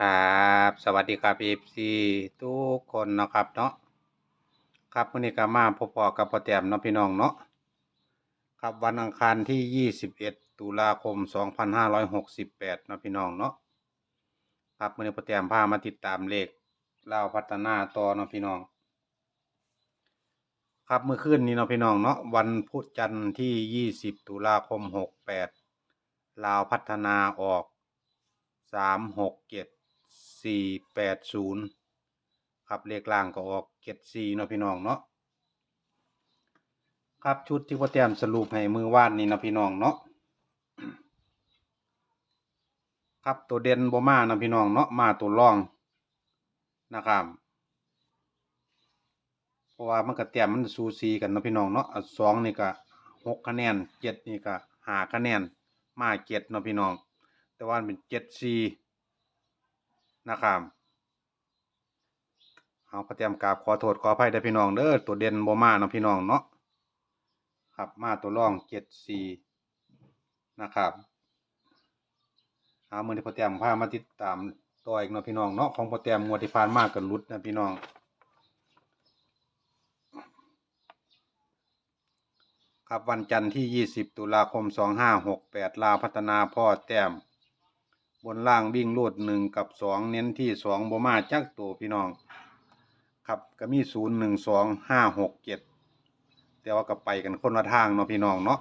ครับ สวัสดีครับ FC ทุกคนนะครับเนาะครับวันนี้ก็มาพบปอกับพ่อแต้มเนาะพี่น้องเนาะครับวันอังคารที่ 21 ตุลาคม 2568เนาะพี่น้องเนาะครับวันนี้พ่อแต้มพามาติดตามเลขเล่าวพัฒนาต่อเนาะพี่น้อง ครับเมื่อคืนนี้เนาะพี่น้องเนาะวันพุธจันทร์ที่ 20 ตุลาคม 68ลาวพัฒนาออกสามหกเจ็ด สี่แปดศูนย์ครับเลขล่างก็ออกเจ็ดสี่เนาะพี่น้องเนาะครับชุดที่พ่อแต้มสรุปให้มือวาดนี่นะพี่น้องเนาะครับตัวเด่นบ่มานะพี่น้องเนาะมาตัวร่องนะครับเพราะว่ามันก็แต้มมันสูสีกันนะพี่น้องเนาะอะสองนี่ก็หกคะแนนเจ็ดนี่ก็ห้าคะแนนมาเจ็ดนะพี่น้อง แต่ว่าเป็นเจ็ดซี นะครับเอาพระเตรียมกราบขอโทษขออภัยได้พี่น้องเด้อตัวเด่นบ่มาเนาะพี่น้องเนาะครับมาตัวร่องเจ็ดซีนะครับเอามือที่พระเตรียมพามาติดตามตัวอีกเนาะพี่น้องเนาะของพระเตรียมงวดที่ผ่านมากกันลุดนะพี่น้องครับวันจันทร์ที่ 20 ตุลาคม 2568 ลาพัฒนาพ่อแต้ม บนล่างวิ่งโลดหนึ่งกับสองเน้นที่สองบมาจักตัวพี่น้อง ครับก็มีศูนย์หนึ่งสองห้าหกเจ็ดแต่ว่าก็ไปกันคนละทางเนาะพี่น้องเนาะ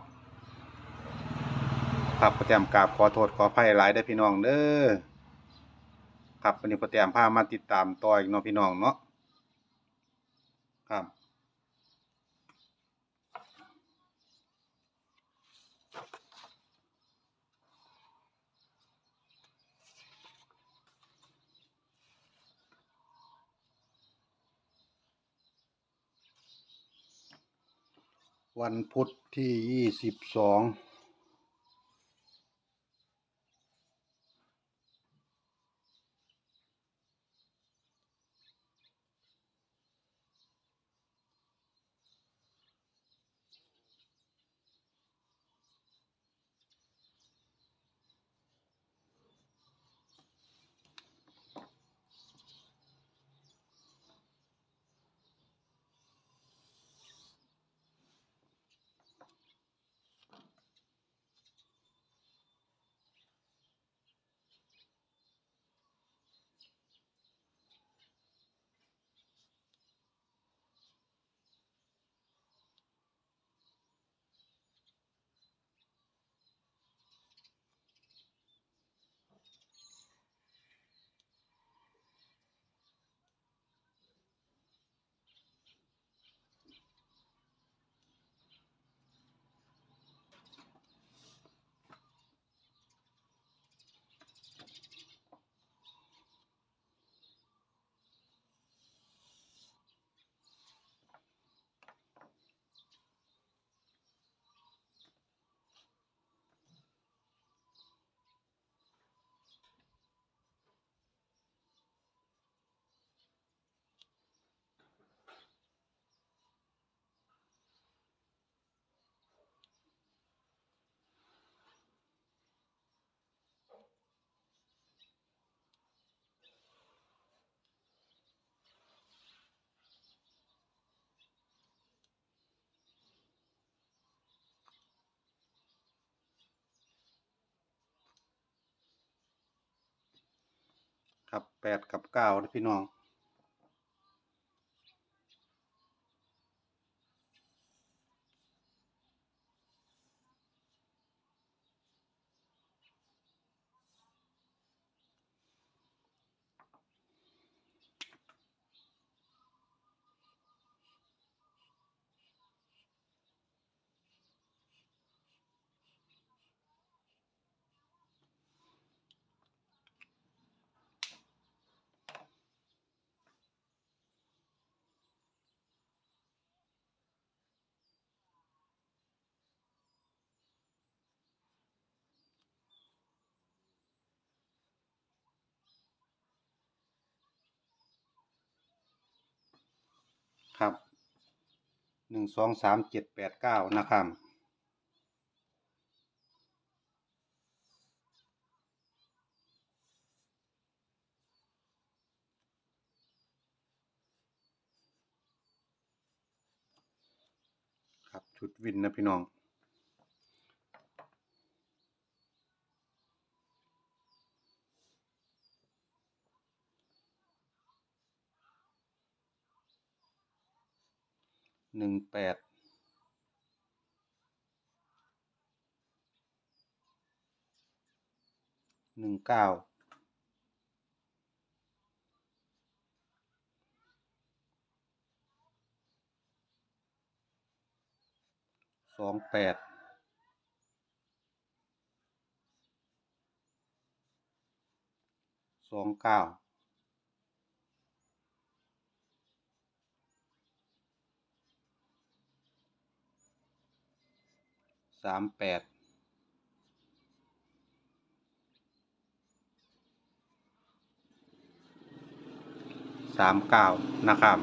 ครับประแตมกราบขอโทษขออภัยหลายได้พี่น้องเด้อครับวันนี้ประแตมพามาติดตามต่ออีกเนาะพี่น้องเนาะ วันพุทธที่ยี่สิบสอง ครับแปดกับเก้าเด้พี่น้อง ครับหนึ่งสองสามเจ็ดแปดเก้านะครับครับชุดวินนะพี่น้อง หนึ่งแปดหนึ่งเก้าสองแปดสองเก้า สามแปดสามเก้านะครับ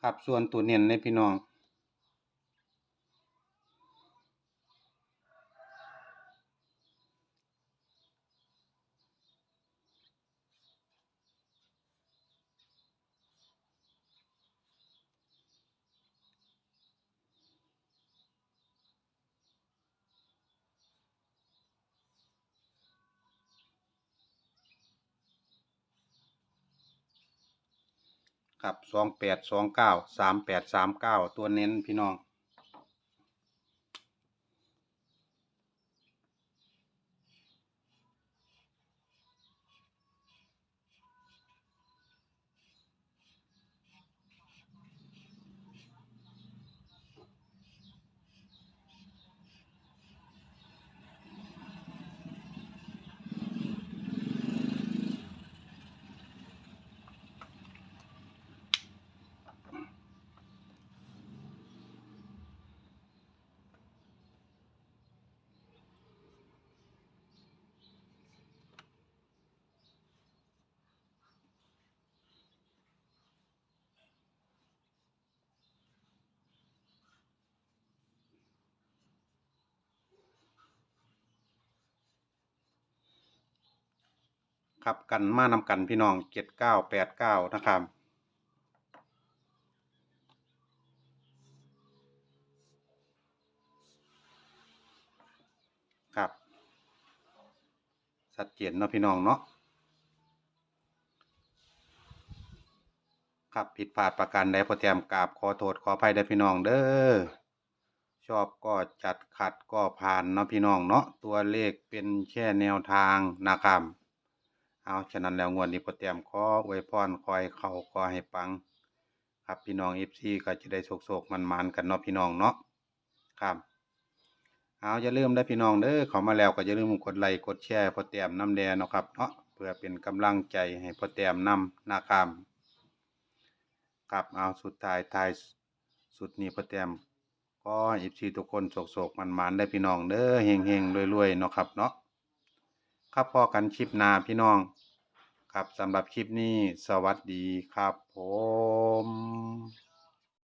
ครับส่วนตัวเน้นในพี่น้อง ครับสองแปดสองเก้าสามแปดสามเก้าตัวเน้นพี่น้อง ครับกันมานำกันพี่น้องเจ็ดเก้าแปดเก้านะครับครับชัดเจนเนาะพี่น้องเนาะครับผิดพลาดประการใดพอเตรียมกราบขอโทษขออภัยได้พี่น้องเด้อชอบก็จัดขัดก็ผ่านเนาะพี่น้องเนาะตัวเลขเป็นแค่แนวทางนะครับ เอาฉะนั้นแล้วงวดนี้พอเตรียมขออวยพรคอยเข้าขอให้ปัง ครับพี่น้องเอฟซีก็จะได้โศกๆมันๆกันเนาะพี่น้องเนาะครับ เอาอย่าลืมได้พี่น้องเด้อเขามาแล้วก็อย่าลืมกดไลค์กดแชร์พอเตรียมน้ำแดงเนาะครับเนาะเพื่อเป็นกำลังใจให้พอเตรียมนำนะครับครับเอาสุดท้ายท้ายสุดนี้พอเตรียมก็เอฟซีทุกคนโศกๆมันๆได้พี่น้องเด้อเฮงๆรวยๆเนาะครับเนาะ ครับพอกันคลิปหน้าพี่น้อง ครับสำหรับคลิปนี้สวัสดีครับผม